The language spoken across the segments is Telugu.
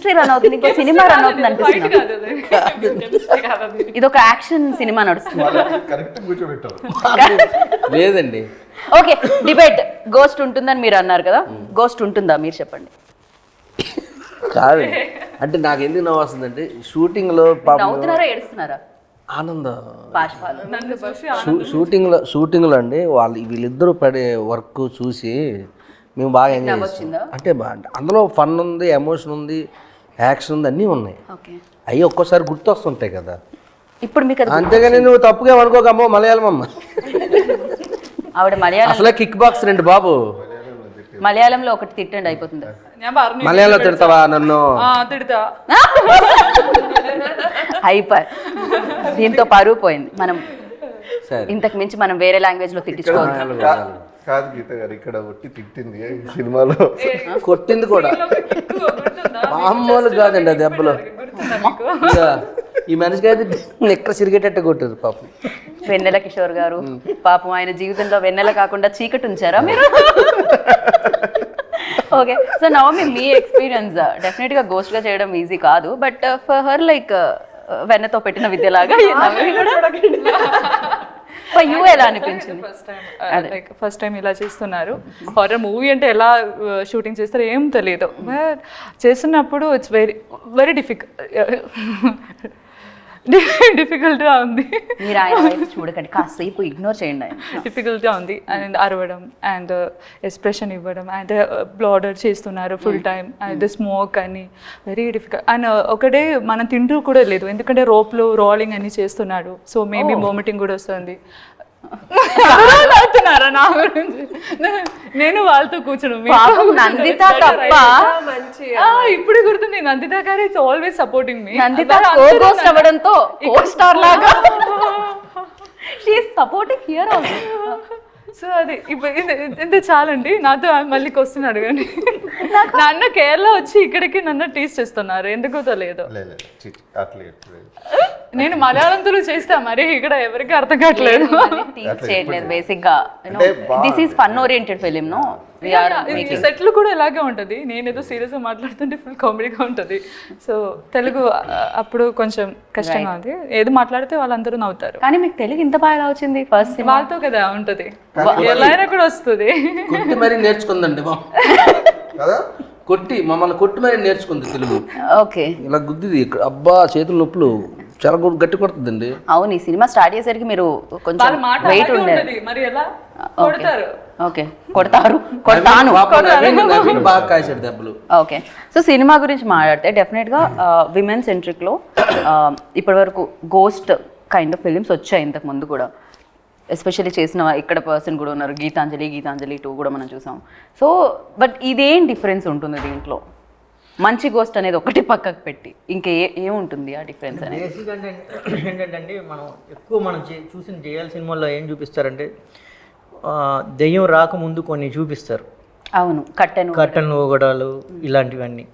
కెమిస్ట్రీ రన్ అవుతుంది ఇంకో సినిమా రన్ అవుతుంది అనిపిస్తుంది. ఇది ఒక యాక్షన్ సినిమా నడుస్తుంది. లేదండి. ఓకే డిబేట్ గోస్ట్ ఉంటుందని మీరు అన్నారు కదా. గోస్ట్ ఉంటుందా? మీరు చెప్పండి. కాదు అంటే నాకు ఎందుకు నవ్వు వస్తుందంటే షూటింగ్లో పాపం నవ్వుతున్నారా ఏడుస్తున్నారా? ఆనందం. షూటింగ్లో షూటింగ్లో అండి వాళ్ళు వీళ్ళిద్దరూ పడే వర్క్ చూసి మేము బాగా ఎంజాయ్ చేస్తాం అంటే అందులో ఫన్ ఉంది ఎమోషన్ ఉంది యాక్షన్ అన్నీ ఉన్నాయి. అవి ఒక్కోసారి గుర్తొస్తుంటాయి కదా. ఇప్పుడు మీకు అంతేగాని నువ్వు తప్పుగా అనుకోకమ్మో మలయాళం అమ్మ. ఆవిడ మలయాళం అసలే కిక్ బాక్స్ రెండు బాబు. మలయాళంలో ఒకటి తిట్టండి అయిపోతుంది. మలయాళం తిడతావా నన్ను? తిడతా. హైపర్ దీంతో పరువు పోయింది. మనం ఇంతకు మించి మనం వేరే లాంగ్వేజ్లో తిట్టించుకోవాలి కాదు గీత గారు ఇక్కడ ఒట్టి తిట్టింది ఈ సినిమాలో కొట్టింది కూడా మామూలు కాదండి ఆ దెబ్బలు ఈ మనిషికి అయితే ఎక్కడ సిరిగేటట్టు కొట్టారు పాపం వెన్నెల కిషోర్ గారు పాపం ఆయన జీవితంలో వెన్నెల కాకుండా చీకటి ఉంచారా మీరు ఓకే సో నవమి మీ ఎక్స్పీరియన్స్ డెఫినెట్గా గోస్ట్గా చేయడం ఈజీ కాదు బట్ ఫర్ హర్ లైక్ వెన్నతో పెట్టిన విద్యలాగా యూ ఎలా అనిపించింది? First time like first time ఇలా చేస్తున్నారు. హారర్ మూవీ అంటే ఎలా షూటింగ్ చేస్తారో ఏం తెలియదు బట్ చేస్తున్నప్పుడు ఇట్స్ వెరీ వెరీ డిఫికల్ట్ డిఫికల్ట్గా ఉంది. మీరు ఆయన వైపు చూడకండి. కాసేపు ఇగ్నోర్ చేయండి డిఫికల్ట్గా ఉంది. అండ్ అరవడం అండ్ ఎక్స్ప్రెషన్ ఇవ్వడం అండ్ బ్లాడర్ చేస్తున్నారు ఫుల్ టైం అండ్ స్మోక్ అని. వెరీ డిఫికల్ట్ అండ్ ఒకటే మనం తింటూ కూడా లేదు. ఎందుకంటే రోప్లో రోలింగ్ అన్ని చేస్తున్నాడు. సో మేబీ వామిటింగ్ కూడా వస్తుంది. నవ్వుతున్నారా నా గురించి? నేను వాళ్ళతో కూర్చోను. నందిత తప్ప. ఆ, ఇప్పుడు గుర్తుంది Nanditha garu it's always supporting me Nanditha co ghost అవ్వడంతో స్టార్ లాగా. She supporting here also so అది ఇప్పుడు ఇంత చాలండి నాతో మళ్ళీ క్వశ్చన్ అడగండి నాన్న కేరళ వచ్చి ఇక్కడికి నన్ను టీస్ చేస్తున్నారు ఎందుకో తెలియదు లేదు అట్లా ఎట్లేదు. నేను మలయాళంతో చేస్తా మరి ఇక్కడ ఎవరికి అర్థం కావట్లేదు టీచ్ చేయట్లేదు బేసిక్గా this is fun oriented film no సెట్లు కూడా ఇలాగే ఉంటది. నేను ఏదో సీరియస్గా మాట్లాడుతుంటే ఫుల్ కామెడీగా ఉంటది. సో తెలుగు అప్పుడు కొంచెం కష్టంగా ఉంది. ఏది మాట్లాడితే వాళ్ళందరూ నవ్వుతారు. కానీ మీకు తెలుగు ఇంత బాగా వచ్చింది? ఫస్ట్ వాళ్ళతో కదా ఉంటది. ఎలా కూడా వస్తుంది. మరీ నేర్చుకుందండి కదా? కొట్టి మమ్మల్ని కొట్టి మరీ నేర్చుకుంది తెలుగు. ఓకే ఇలా గుద్దిది ఇక్కడ అబ్బా చేతుల నొప్పులు. చాలా గట్టి కొడుతుందండి. అవును ఈ సినిమా స్టార్ట్ చేసరికి మీరు కొంచెం వెయిట్ ఉండేది. మరి ఎలా? కొడతారు. ఓకే. కొడతారు. కొడతాను. బాగా దెబ్బలు. ఓకే. సో సినిమా గురించి మాట్లాడితే డెఫినెట్గా విమెన్ సెంట్రిక్లో ఇప్పటి వరకు గోస్ట్ కైండ్ ఆఫ్ ఫిలిమ్స్ వచ్చాయి ఇంతకు ముందు కూడా. ఎస్పెషల్లీ చేసిన ఇక్కడ పర్సన్ కూడా ఉన్నారు. గీతాంజలి గీతాంజలి టూ కూడా మనం చూసాం. సో బట్ ఇదేం డిఫరెన్స్ ఉంటుంది దీంట్లో? మంచి గోస్ట్ అనేది ఒకటి పక్కకు పెట్టి. ఇంకా ఏ ఏముంటుంది ఆ డిఫరెన్స్ అనేది? బేసిక్ అంటే ఏంటంటే అండి మనం ఎక్కువ మనం చూసిన జయాల సినిమాల్లో ఏం చూపిస్తారంటే దెయ్యం రాకముందు కొన్ని చూపిస్తారు. అవును కట్టెను కట్టెలు ఊగడాలు ఇలాంటివన్నీ.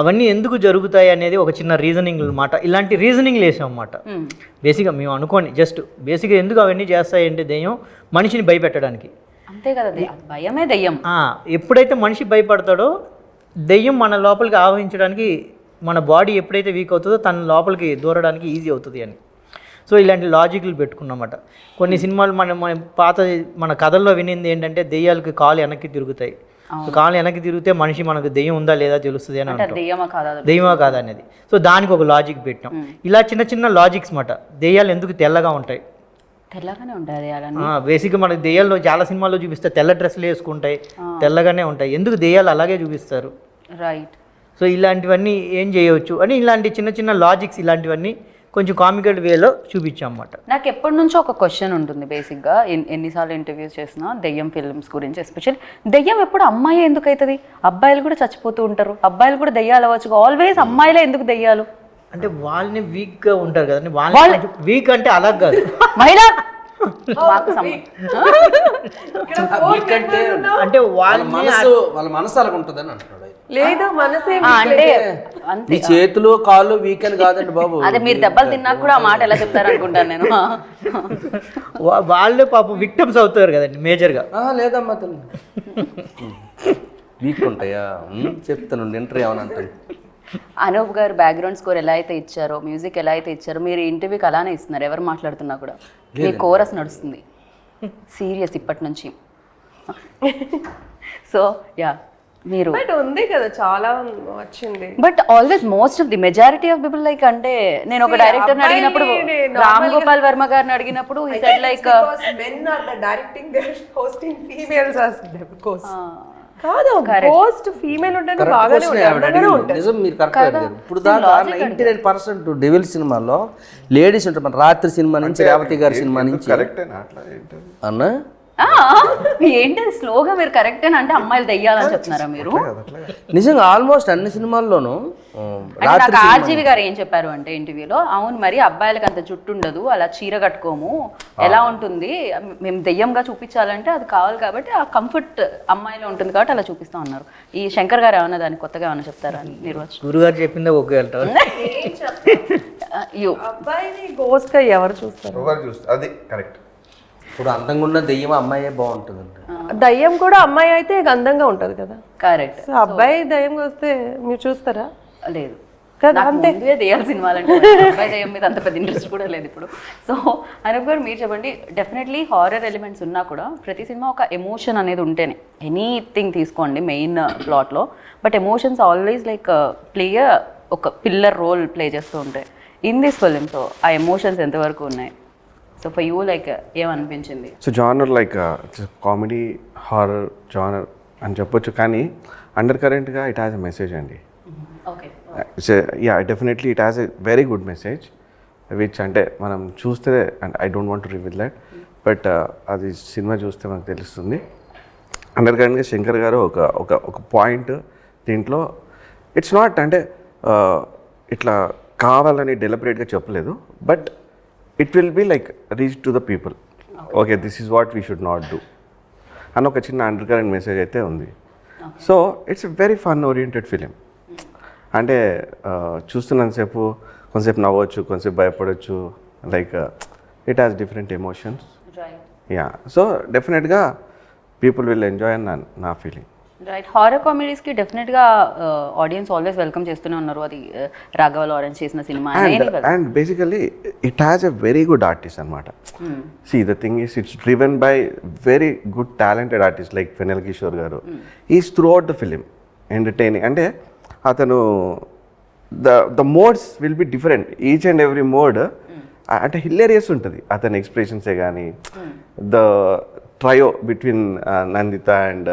అవన్నీ ఎందుకు జరుగుతాయి అనేది ఒక చిన్న రీజనింగ్ అనమాట ఇలాంటి రీజనింగ్ వేసాం అన్నమాట. బేసిక్గా మేము అనుకోండి జస్ట్ బేసిక్గా ఎందుకు అవన్నీ చేస్తాయి అంటే దెయ్యం మనిషిని భయపెట్టడానికి. అంతే కదా. భయమే దెయ్యం. ఎప్పుడైతే మనిషి భయపడతాడో దెయ్యం మన లోపలికి ఆవహించడానికి మన బాడీ ఎప్పుడైతే వీక్ అవుతుందో తన లోపలికి దూరడానికి ఈజీ అవుతుంది అని. సో ఇలాంటి లాజిక్లు పెట్టుకున్నమాట కొన్ని సినిమాలు మన మన పాత మన కథల్లో వినింది ఏంటంటే దెయ్యాలకి కాలు వెనక్కి తిరుగుతాయి. సో కాలు వెనక్కి తిరిగితే మనిషి మనకు దెయ్యం ఉందా లేదా తెలుస్తుంది అని అంటే అంటాం. దెయ్యమా కాదా అనేది. సో దానికి ఒక లాజిక్ పెట్టాం ఇలా చిన్న చిన్న లాజిక్స్ మాట. దెయ్యాలు ఎందుకు తెల్లగా ఉంటాయి? తెల్లగానే ఉంటాయి బేసిక్గా మనకి దెయ్యాల్లో చాలా సినిమాల్లో చూపిస్తే తెల్ల డ్రెస్సులు వేసుకుంటాయి. తెల్లగానే ఉంటాయి. ఎందుకు దెయ్యాలు అలాగే చూపిస్తారు? రైట్ సో ఇలాంటివన్నీ ఏం చేయవచ్చు అని ఇలాంటి చిన్న చిన్న లాజిక్స్ ఇలాంటివన్నీ కొంచెం కామికల్ వేలో చూపించాం అన్నమాట నాకు ఎప్పటి నుంచో ఒక క్వశ్చన్ ఉంటుంది బేసిక్గా ఎన్- ఎన్నిసార్లు ఇంటర్వ్యూస్ చేసినా దెయ్యం ఫిల్మ్స్ గురించి ఎస్పెషల్ దెయ్యం ఎప్పుడు అమ్మాయి ఎందుకు అవుతుంది అబ్బాయిలు కూడా చచ్చిపోతూ ఉంటారు. అబ్బాయిలు కూడా దెయ్యాలు అవ్వచ్చు. ఆల్వేస్ అమ్మాయిలే ఎందుకు దెయ్యాలు? అంటే వాళ్ళని వీక్గా ఉంటారు కదండి. వాళ్ళని వీక్ అంటే అలా కాదు. మహిళ వీకంటే అంటే వాళ్ళ మనసు వాళ్ళ మనసు అలాగ ఉంటుందని అంటున్నాడు. లేదు మనసే అంటే అంతే. మీ చేతులు కాళ్ళు వీకెండ్ కాదండి బాబు. అదే మీరు దెబ్బలు తిన్నాక కూడా ఆ మాట ఎలా చెప్తారు అనుకుంటాను నేను. వాళ్ళే పాపం విక్టమ్స్ అవుతారు కదండి మేజర్గా ఆ, లేదమ్మా తల్లి. వీక్ ఉంటాయా? చెప్తాను ఇంటర్ ఏమని అంటాను అనూప్ గారు బ్యాక్గ్రౌండ్ స్కోర్ ఎలా అయితే ఇచ్చారో మ్యూజిక్ ఎలా అయితే ఇచ్చారో మీరు ఇంటర్వ్యూకి అలానే ఇస్తున్నారు ఎవరు మాట్లాడుతున్నా కూడా. మీ కోరస్ నడుస్తుంది. సీరియస్ ఇప్పటి నుంచి. సో యా మీరు. బట్ ఉంది కదా చాలా వచ్చింది. But always most of the majority of people like అంటే నేను ఒక డైరెక్టర్ అడిగినప్పుడు రామ్ గోపాల్ వర్మ గారిని అడిగినప్పుడు he said like uh, men are the directing there hosting females are course కాదు పోస్ట్ ఫీమేల్ ఉంటేనే బాగానే. ఉంటుంది నిజం మీరు కరెక్ట్ అడిగారు. ఇప్పుడు దాకా నైన్టీ నైన్ పర్సెంట్ డెవిల్ సినిమాలో లేడీస్ ఉంటారు మన రాత్రి సినిమా నుంచి రేవతి గారి సినిమా నుంచి. కరెక్టేనా అట్లా అన్న? ఏంటి స్లోగా మీరు కరెక్ట్ అని అంటే అమ్మాయిలు దెయ్యాలని చెప్తున్నారా మీరు? నిజంగా ఆల్మోస్ట్ అన్ని సినిమాల్లోనూ నాకు ఆర్జీవి గారు ఏం చెప్పారు అంటే ఇంటర్వ్యూలో అవును మరి అబ్బాయిలకి అంత జుట్టు ఉండదు అలా చీర కట్టుకోము ఎలా ఉంటుంది? మేము దెయ్యంగా చూపించాలంటే అది కావాలి కాబట్టి ఆ కంఫర్ట్ అమ్మాయిలో ఉంటుంది కాబట్టి అలా చూపిస్తాం అన్నారు. ఈ శంకర్ గారు ఏమన్నా దానికి కొత్తగా ఏమైనా చెప్తారా నిర్వచనం? గురుగారు చెప్పిందే ఒకే అబ్బాయిని గోస్ట్గా ఎవరు చూస్తారు? అది కరెక్ట్ ఇప్పుడు అందంగా ఉన్న దెయ్యం అమ్మాయే బాగుంటుందండి దయ్యం కూడా అమ్మాయి అయితే అందంగా ఉంటది కదా. కరెక్ట్. సో అబ్బాయి దయ్యం వస్తే మీరు చూస్తారా? లేదు. కదా, అంతే. ముందే దెయ్యాల సినిమాలంటే అబ్బాయి దెయ్యం మీద అంత పెద్ద ఇంట్రెస్ట్ కూడా లేదు ఇప్పుడు. సో అనూప్ గారు మీరు చెప్పండి డెఫినెట్లీ హారర్ ఎలిమెంట్స్ ఉన్నా కూడా ప్రతి సినిమా ఒక ఎమోషన్ అనేది ఉంటేనే. ఎనీథింగ్ తీసుకోండి main ప్లాట్లో but emotions always like play ఒక పిల్లర్ రోల్ ప్లే చేస్తూ ఉంటాయి. ఇన్ దిస్ ఫిలిం సో ఆ ఎమోషన్స్ ఎంతవరకు ఉన్నాయి? సో ఫర్ యూ లైక్ ఏమనిపించింది? So genre like comedy horror genre అని చెప్పొచ్చు కానీ అండర్ కరెంట్గా ఇట్ హ్యాస్ ఎ మెసేజ్ అండి. Yeah definitely it has a very good message which అంటే మనం చూస్తే and I don't want reveal that but అది సినిమా చూస్తే మనకు తెలుస్తుంది. అండర్ కరెంట్గా శంకర్ గారు ఒక ఒక ఒక పాయింట్ దీంట్లో ఇట్స్ నాట్ అంటే uh, ఇట్లా కావాలని డెలిబరేట్గా చెప్పలేదు but it will be like reach to the people okay this is what we should not do అని ఒక చిన్న అండర్ కరెంట్ మెసేజ్ అయితే ఉంది. So it's very fun oriented film అంటే చూస్తున్నంతసేపు కొంతసేపు నవ్వచ్చు కొంతసేపు భయపడవచ్చు like it has different emotions yeah so డెఫినెట్గా పీపుల్ విల్ ఎంజాయ్ అని నా నా ఫీలింగ్ రైట్ హారర్ కామెడీస్కి డెఫినెట్గా ఆడియన్స్ ఆల్వేస్ వెల్కమ్ చేస్తూనే ఉన్నారు. అది uh, రాఘవ లారెన్స్ చేసిన cinema and basically it has a very good artist అనమాట see the thing is it's driven by very good talented artist like Vennela Kishore garu. Is throughout the film entertaining అంటే అతను the the modes will be different each and every mode అంటే హిలేరియస్ ఉంటుంది. అతని ఎక్స్ప్రెషన్సే కానీ the trio between Nanditha and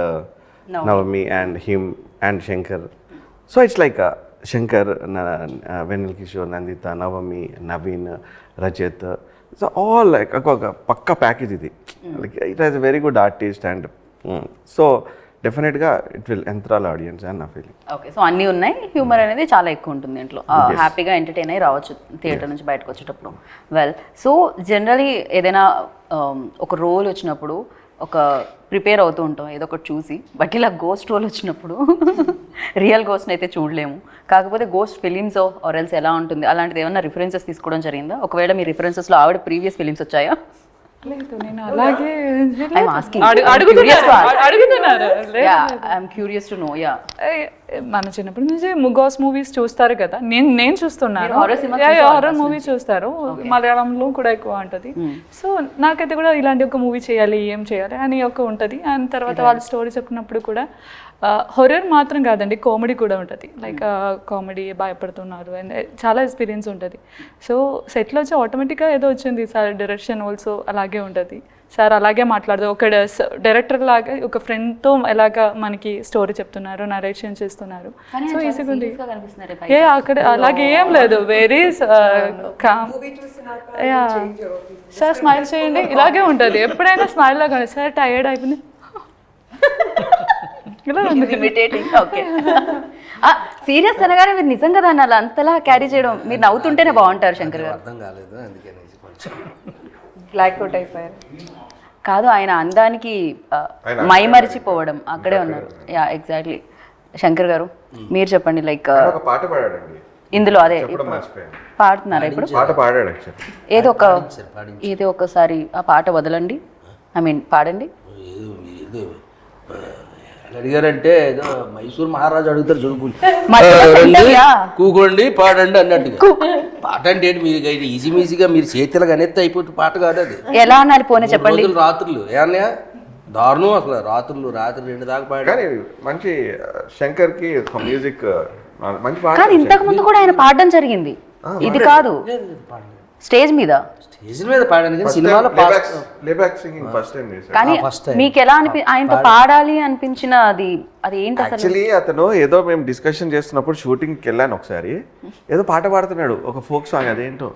Navami and him and Shankar so it's like Shankar Vennela Kishore Nanditha Navami Naveen Rajat so all like ఒక పక్క ప్యాకేజ్ ఇది like it has very good artist and so డెఫినెట్గా ఇట్ విల్ ఎంత్రాల్ ఆడియన్స్ అని నా ఫీలింగ్ ఓకే సో అన్నీ ఉన్నాయి. హ్యూమర్ అనేది చాలా ఎక్కువ ఉంటుంది దీంట్లో హ్యాపీగా ఎంటర్టైన్ అయ్యి రావచ్చు థియేటర్ నుంచి బయటకు వచ్చేటప్పుడు. వెల్ సో జనరలీ ఏదైనా um, ఒక రోల్ వచ్చినప్పుడు ఒక ప్రిపేర్ అవుతూ ఉంటాం ఏదో ఒకటి చూసి. బట్ ఇలా గోస్ట్ రోల్ వచ్చినప్పుడు రియల్ గోస్ట్ని అయితే చూడలేము. కాకపోతే గోస్ట్ ఫిలిమ్స్ ఆర్ ఎల్స్ ఎలా ఉంటుంది? అలాంటిది ఏమైనా రిఫరెన్సెస్ తీసుకోవడం జరిగిందా? ఒకవేళ మీ రిఫరెన్సెస్లో ఆవిడ ప్రీవియస్ ఫిలిమ్స్ వచ్చాయా? లేదు నేను అలాగే I'm curious to know yeah ఏ, మన చిన్నప్పటి నుంచి ముగోస్ మూవీస్ చూస్తారు కదా. నేను నేను చూస్తున్నాను. హారర్ మూవీ చూస్తారు మలయాళంలో కూడా ఎక్కువ ఉంటుంది. సో నాకైతే కూడా ఇలాంటి ఒక మూవీ చేయాలి ఏం చేయాలి అని ఒక ఉంటుంది. అండ్ తర్వాత వాళ్ళు స్టోరీ చెప్పినప్పుడు కూడా హొరర్ మాత్రం కాదండి కామెడీ కూడా ఉంటుంది. లైక్ కామెడీ భయపడుతున్నారు అండ్ చాలా ఎక్స్పీరియన్స్ ఉంటుంది. సో సెట్లో వచ్చి ఆటోమేటిక్గా ఏదో వచ్చింది సార్ డైరెక్షన్ ఆల్సో అలాగే ఉంటుంది. సార్ అలాగే మాట్లాడదు. ఒక డైరెక్టర్ లాగా ఒక ఫ్రెండ్తో ఎలాగా మనకి స్టోరీ చెప్తున్నారు నరేషన్ చేస్తున్నారు. సో ఈజీగా ఉంది ఏ అక్కడ అలాగే ఏం లేదు. వెరీ సార్ స్మైల్ చేయండి. ఇలాగే ఉంటుంది. ఎప్పుడైనా స్మైల్ లాగా సార్ టైర్డ్ అయిపోయింది. ఇమిటేటింగ్ ఓకే సీరియస్ అనగానే మీరు నిజంగా దాన్ని అలా అంతలా క్యారీ చేయడం మీరు నవ్వుతుంటేనే బాగుంటారు శంకర్ గారు. అర్థం కాలేదు అందుకని కొంచెం బ్లాక్ అవుట్ అయిపోయారు. కాదు ఆయన అందానికి మైమరిచిపోవడం అక్కడే ఉన్నారు. యా ఎగ్జాక్ట్లీ శంకర్ గారు మీరు చెప్పండి లైక్ ఒక పాట పాడాడండి. ఇందులో అదే పాడుతున్నారా ఇప్పుడు. పాట పాడాడు ఏదో ఒక ఏదో ఒకసారి ఆ పాట వదలండి. ఐ మీన్ పాడండి. ఏదో ఏదో. అడిగారంటే ఏదో మైసూర్ మహారాజు అడుగుతారు చదువుకు మధ్యలో సెంటర్యా? కూకోండి పాడండి అన్నట్టుగా పాట అంటే ఏంటి? మీరు ఈజీ మీజీగా మీరు చేతిలో అనేస్తే అయిపోతే పాట కాదు అది. ఎలా అనాలి పోనీ చెప్పండి? రోజులు రాత్రులు. ఏమన్నా దారుణం అసలు. రాత్రులు రాత్రి రెండు దాకా పాడారు. కానీ మంచి శంకర్కి ఒక మ్యూజిక్ మంచి పాట కానీ ఇంతకు ముందు కూడా ఆయన పాడడం జరిగింది. ఇది కాదు. స్టేజ్ మీద. స్టేజ్ మీద పాడాను కానీ సినిమాలో పాట లేబ్యాక్ సింగింగ్ ఫస్ట్ టైం కానీ. మీకు ఎలా అనిపి ఆయనతో పాడాలి అనిపించిన అది అది ఏంటి యాక్చువల్లీ అతను ఏదో మేము డిస్కషన్ చేస్తున్నప్పుడు షూటింగ్కి వెళ్ళాను ఒకసారి. ఏదో పాట పాడుతున్నాడు ఒక ఫోక్ సాంగ్ అదేంటో.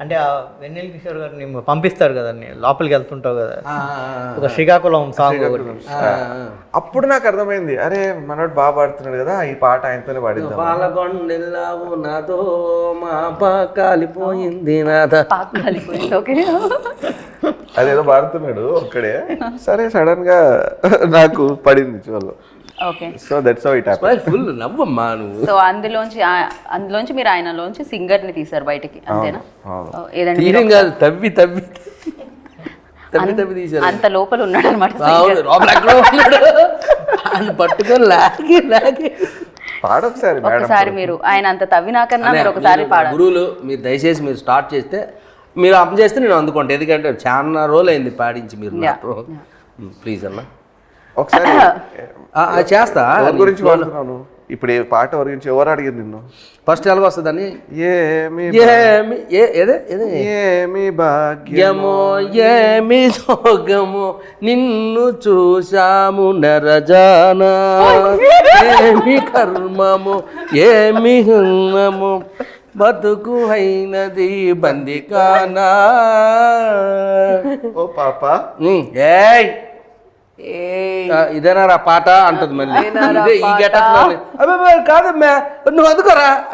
అంటే ఆ వెన్నెల కిషోర్ గారిని పంపిస్తారు కదా లోపలికి వెళ్తుంటావు కదా. ఒక శ్రీకాకుళం సాంగ్ అప్పుడు నాకు అర్థమైంది అరే మనోడు బాగా పాడుతున్నాడు కదా ఈ పాట ఆయనతోనే పాడిద్దాం పాలకొండెల్లావు నాతో మా పా కాలిపోయింది కలిపోయింది ఓకే. అదేదో పాడుతున్నాడు ఒక్కడే. సరే సడన్గా నాకు పడింది okay. So that's how it happen full నవ్వమ్మా నువ్వు. సో అందులోంచి అందులోంచి మీరు ఆయనలోంచి సింగర్ని తీసారు బయటికి అంతేనా? అవును. ఓ, ఏదండి తీయడం కాదు తవ్వి తవ్వి తవ్వి తవ్వి తీశారు. అంత లోపల ఉన్నాడు అనమాట ఉన్నాడు. పట్టుకొని లాగి లాగి. పాడొకసారి మేడం ఒకసారి మీరు ఆయన అంత తవ్వినాకన్నా మీరు ఒకసారి పాడాలి. గురువులు మీరు దయచేసి మీరు స్టార్ట్ చేస్తే మీరు అప్ చేస్తే నేను అందుకుంటా. ఎందుకంటే చాలా రోజులు అయింది పాడించి మీరు ప్లీజ్ అన్న. ఒకసారి చేస్తా. గురించి ఇప్పుడు ఈ పాట గురించి ఎవరు అడిగారు నిన్ను? ఫస్ట్ ఎలాగ వస్తుందని? ఏమి ఏమి ఏ- ఏదే? ఏమి భాగ్యం యమో ఏమి సోగము నిన్ను చూశాము నరజానా. ఏమి కర్మము ఏమి హృమము బతుకు అయినది బందికానా. ఓ పాప. ఏయ్! ఇదేనారా పాట అంటది మళ్ళీ. ఇదే ఈ గెటప్ కాదమ్మా నువ్వు అందుకోరా.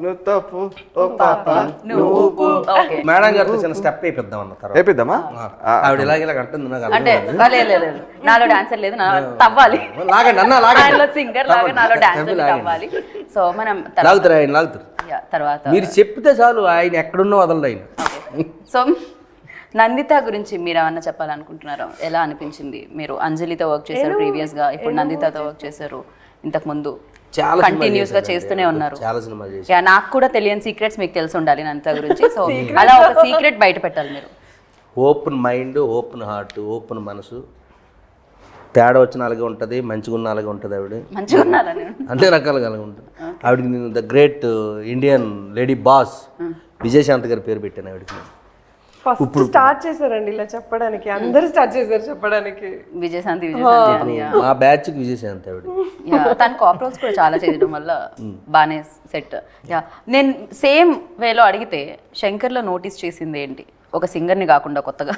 నువ్వు తప్పు. ఓ పాప నువ్వు ఓకే. మేడం గారితో చిన్న స్టెప్ అయిపోద్దాం అన్న తర్వాత. వేపిద్దామా? ఆవిడ ఇలాగ ఇలాగ అంటుంది నాకు అంటే. నాలో డాన్సర్ లేదు నా తవ్వాలి. లాగండి అన్న లాగండి. సింగర్ లాగా నాలో డాన్సర్. తవ్వాలి. సో మనం తర్వాత- లాగుతారు ఆయన లాగుతారు. తర్వాత మీరు చెప్తే చాలు ఆయన ఎక్కడున్నా వదలడు ఆయన. సో నందిత గురించి మీరు ఏమన్నా చెప్పాలనుకుంటున్నారా? ఎలా అనిపించింది? మీరు అంజలితో వర్క్ చేశారు ప్రీవియస్గా ఇప్పుడు నందితతో వర్క్ చేశారు. ఇంతకు ముందు చాలా కంటిన్యూస్గా చేస్తూనే ఉన్నారు. చాలా సినిమాలు నాకు కూడా తెలియని సీక్రెట్స్ మీకు తెలిసి ఉండాలి నందిత గురించి. సో అలా ఒక సీక్రెట్ బయట పెట్టాలి మీరు. Open mind open heart open మనసు. తేడా వచ్చిన అలాగే ఉంటుంది మంచిగా ఉన్న అలాగే ఉంటుంది ఆవిడ. అన్ని రకాలుగా అలాగే ఉంటుంది ఆవిడకి నేను the great Indian lady boss Vijayashanti గారి పేరు పెట్టాను ఆవిడకి ఫస్ట్ స్టార్ట్ చేశారండి ఇలా చెప్పడానికి. అందరూ స్టార్ట్ చేశారు చెప్పడానికి. విజయశాంతి విజయశాంతి. మా బ్యాచ్కి విజయశాంత్ ఆవిడ. యా, తను కాప్రోల్స్ కూడా చాలా చేయడం వల్ల బాగానే సెట్ యా నేను సేమ్ వేలో అడిగితే శంకర్లో నోటీస్ చేసింది ఏంటి? ఒక సింగర్ని కాకుండా కొత్తగా.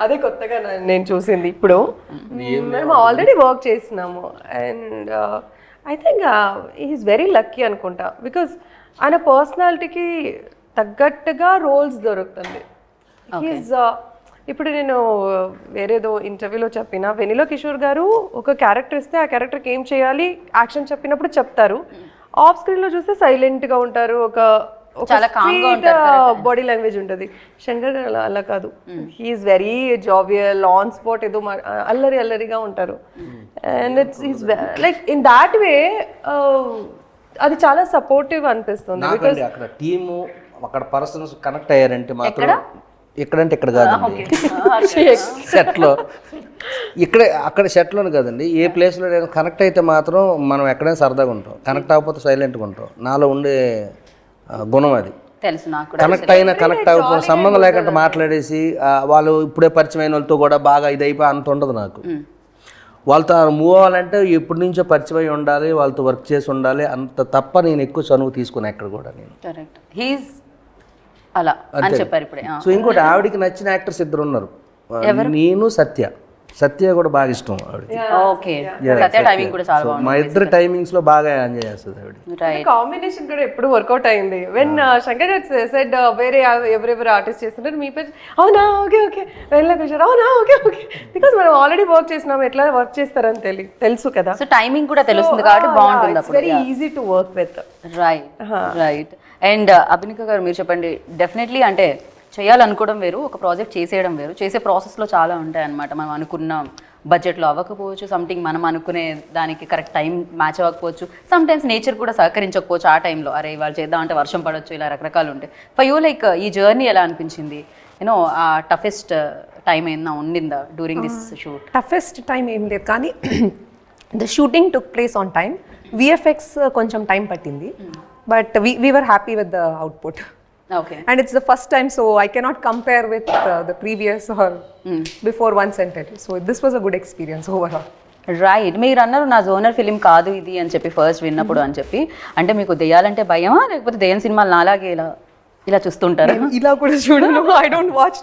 అదే కొత్తగా నా- నేను చూసింది ఇప్పుడు. మేము ఆల్రెడీ వర్క్ చేసినాము. And I think is very lucky అనుకుంటా. బికాస్ ఆయన పర్సనాలిటీకి తగ్గట్టుగా రోల్స్ దొరుకుతుంది. ఈజ్ ఇప్పుడు నేను వేరేదో ఇంటర్వ్యూలో చెప్పిన వెనిలో కిషోర్ గారు ఒక క్యారెక్టర్ ఇస్తే ఆ క్యారెక్టర్కి ఏం చేయాలి యాక్షన్ చెప్పినప్పుడు చెప్తారు. ఆఫ్ స్క్రీన్లో చూస్తే సైలెంట్గా ఉంటారు ఒక బాడీ లాంగ్వేజ్ ఉంటుంది. శంకర్ గారు అలా అలా కాదు. He is very jovial on spot ఏదో అల్లరి అల్లరిగా ఉంటారు. And it's like in that way uh, అది చాలా సపోర్టివ్ అనిపిస్తుంది నాకండి అక్కడ టీము అక్కడ పర్సన్స్ కనెక్ట్ అయ్యారంటే మాత్రం ఇక్కడంటే ఇక్కడ కాదండి. సెట్లో ఇక్కడ అక్కడ సెట్లోనే కదండి. ఏ ప్లేస్లో కనెక్ట్ అయితే మాత్రం మనం ఎక్కడైనా సరదాగా ఉంటాం. కనెక్ట్ అవ్వకపోతే సైలెంట్గా ఉంటాం. నాలో ఉండే గుణం అది. తెలుసు నాకు కనెక్ట్ అయినా కనెక్ట్ అవ్వకపోతే సంబంధం లేకుండా మాట్లాడేసి వాళ్ళు ఇప్పుడే పరిచయం అయిన వాళ్ళతో కూడా బాగా ఇది అయిపోయి అంత ఉండదు నాకు. వాళ్ళతో మూవ్ అవ్వాలంటే ఎప్పటి నుంచో పరిచయం అయి ఉండాలి వాళ్ళతో వర్క్ చేసి ఉండాలి అంత తప్ప నేను ఎక్కువ చనువు తీసుకున్నా ఎక్కడ కూడా నేను. కరెక్ట్. హీస్ అలా అని చెప్పారు ఇప్పుడే. సో ఇంకోటి ఆవిడకి నచ్చిన యాక్టర్స్ ఇద్దరు ఉన్నారు. నేను సత్య. సత్య కూడా బాగా ఇష్టం ఆవిడకి. ఓకే సత్య టైమింగ్ కూడా చాలా సో మా ఇద్దరు టైమింగ్స్లో బాగా ఎంజాయ్ చేస్తుంది ఆవిడ. రైట్ కాంబినేషన్ కూడా ఎప్పుడు వర్కౌట్ అయింది. వెన్ శంకర్ గారు సెడ్ వేరే ఎవరెవరు ఆర్టిస్ట్ చేస్తుంటారు మీ పేరు? అవునా? Okay okay. వెళ్ళ కిషోర్ అవునా? Okay okay. బికాస్ మనం ఆల్రెడీ వర్క్ చేసినాం ఎట్లా వర్క్ చేస్తారని తెలి తెలుసు కదా. సో టైమింగ్ కూడా తెలుస్తుంది కాబట్టి బాగుంటుంది అప్పుడు very easy to work with right right and Abhinika garu మీరు చెప్పండి డెఫినెట్లీ అంటే చేయాలనుకోవడం వేరు ఒక ప్రాజెక్ట్ చేసేయడం వేరు. చేసే ప్రాసెస్లో చాలా ఉంటాయి అన్నమాట మనం అనుకున్న బడ్జెట్లో అవ్వకపోవచ్చు సంథింగ్ మనం అనుకునే దానికి కరెక్ట్ టైం మ్యాచ్ అవ్వకపోవచ్చు. సమ్ టైమ్స్ నేచర్ కూడా సహకరించకపోవచ్చు ఆ టైంలో. అరే ఇవాళ చేద్దాం అంటే వర్షం పడవచ్చు ఇలా రకరకాలు ఉంటాయి ఫర్ యూ లైక్ ఈ జర్నీ ఎలా అనిపించింది? యూనో ఆ టఫెస్ట్ టైం ఏమన్నా ఉండిందా during this shoot toughest time ఏం లేదు. కానీ the shooting took place on time VFX కొంచెం టైం పట్టింది. But we we're happy with the output Okay. And it's the first time, so I cannot compare with uh, the previous or mm. before one sentence. So this was a good experience overall. Right మీరు అన్నారు నా జోనర్ ఫిలిం కాదు ఇది అని చెప్పి ఫస్ట్ విన్నప్పుడు అని చెప్పి అంటే మీకు దెయ్యాలంటే భయమా లేకపోతే దెయ్యం సినిమాలు నాలాగే ఇలా ఇలా చూస్తుంటారు ఇలా కూడా చూడను I don't watch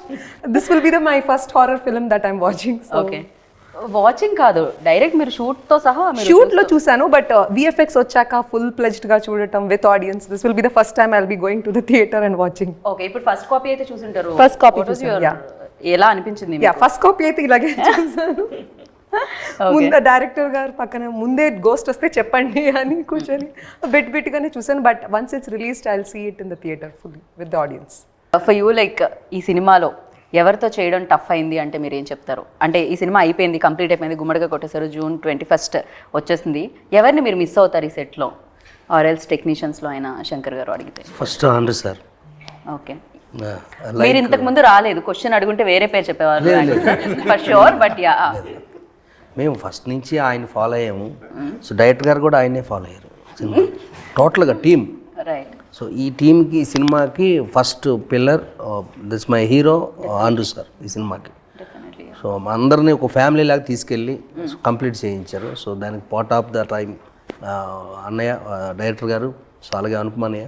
this will be the my first horror film that I'm watching okay watching కాదు. డైరెక్ట్ మీరు షూట్తో సహా షూట్లో చూసాను బట్ విఎఫ్ఎక్స్ వచ్చాక ఫుల్ ప్లెజ్డ్గా చూడటం with audience this will be the first time I'll be going to the theatre and watching okay ఇప్పుడు ఫస్ట్ కాపీ అయితే చూసుంటారు. Your- yeah. ఎలా అనిపించింది యా ఫస్ట్ కాపీ అయితే ఇలాగే చూసాను ముందు డైరెక్టర్ గారు పక్కన ముందే గోస్ట్ వస్తే చెప్పండి అని కూర్చొని బిట్ బిట్ గానే చూసాను but once it's released I see it in the theatre fully with audience for you like ఈ సినిమాలో ఎవరితో చేయడం టఫ్ అయింది అంటే మీరు ఏం చెప్తారు? అంటే ఈ సినిమా అయిపోయింది కంప్లీట్ అయిపోయింది గుమ్మడిగా కొట్టేశారు జూన్ ట్వంటీ ఫస్ట్ వచ్చేసింది. ఎవరిని మీరు మిస్ అవుతారు ఈ సెట్లో ఆర్ ఎల్స్ టెక్నీషియన్స్లో అయినా శంకర్ గారు అడిగితే. First Andrew sir. ఓకే మీరు ఇంతకు ముందు రాలేదు. క్వశ్చన్ అడుగుంటే వేరే పేరు చెప్పేవారు. ఫర్ షూర్ బట్ యా మేము ఫస్ట్ నుంచి ఆయన ఫాలో అయ్యాము. సో డైరెక్టర్ గారు కూడా ఆయనే ఫాలో అయ్యారు. టోటల్గా టీమ్ రైట్ సో ఈ టీంకి ఈ సినిమాకి first pillar this my hero Andrew sir ఈ సినిమాకి. సో మా అందరినీ ఒక ఫ్యామిలీ లాగా తీసుకెళ్ళి కంప్లీట్ చేయించారు. సో దానికి పార్ట్ ఆఫ్ ద టైం అన్నయ్య డైరెక్టర్ గారు సో అలాగే అనుపమన్నయ్య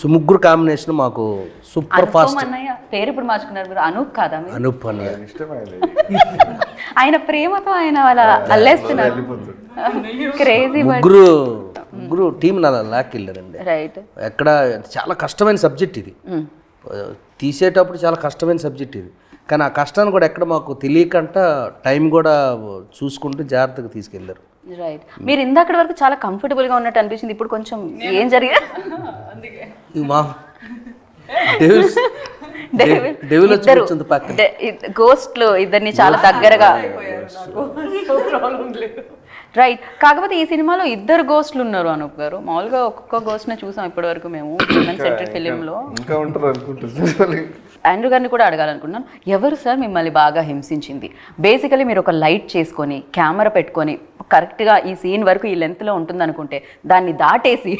సో ముగ్గురు కాంబినేషన్ మాకు సూపర్ ఫాస్ట్. అన్నయ్య పేరు ఇప్పుడు మార్చుకున్నారు మీరు అనూప్ కాదా అనూప్ అన్నయ్య ఆయన ప్రేమతో ఆయన అలా అల్లేస్తున్నారు. క్రేజీ ముగ్గురు ముగ్గురు టీం అలా లాక్కెళ్ళారండి రైట్ ఎక్కడ చాలా కష్టమైన సబ్జెక్ట్ ఇది. తీసేటప్పుడు చాలా కష్టమైన సబ్జెక్ట్ ఇది. కానీ ఆ కష్టాన్ని కూడా ఎక్కడ మాకు తెలియకంట టైం కూడా చూసుకుంటూ జాగ్రత్తగా తీసుకెళ్ళారు. రైట్ మీరు ఇందాకటి వరకు చాలా కంఫర్టబుల్గా ఉన్నట్టు అనిపించింది. ఇప్పుడు కొంచెం ఏం జరిగా ఇది మా డెవిల్స్ డెవిల్ వచ్చి కూర్చుంది పక్కన. గోస్ట్లు ఇద్దరిని చాలా దగ్గరగా. రైట్ కాకపోతే ఈ సినిమాలో ఇద్దరు గోస్ట్లు ఉన్నారు అనూప్ గారు. మామూలుగా ఒక్కొక్క గోస్ట్ని చూసాం ఇప్పటి వరకు మేము ఇంకా ఉంటారు అనుకుంటున్నారు ఆండ్రూ గారిని కూడా అడగాలనుకున్నాను. ఎవరు సార్ మిమ్మల్ని బాగా హింసించింది? బేసికలీ మీరు ఒక లైట్ చేసుకొని కెమెరా పెట్టుకొని కరెక్ట్గా ఈ సీన్ వరకు ఈ లెంత్లో ఉంటుంది అనుకుంటే దాన్ని దాటేసి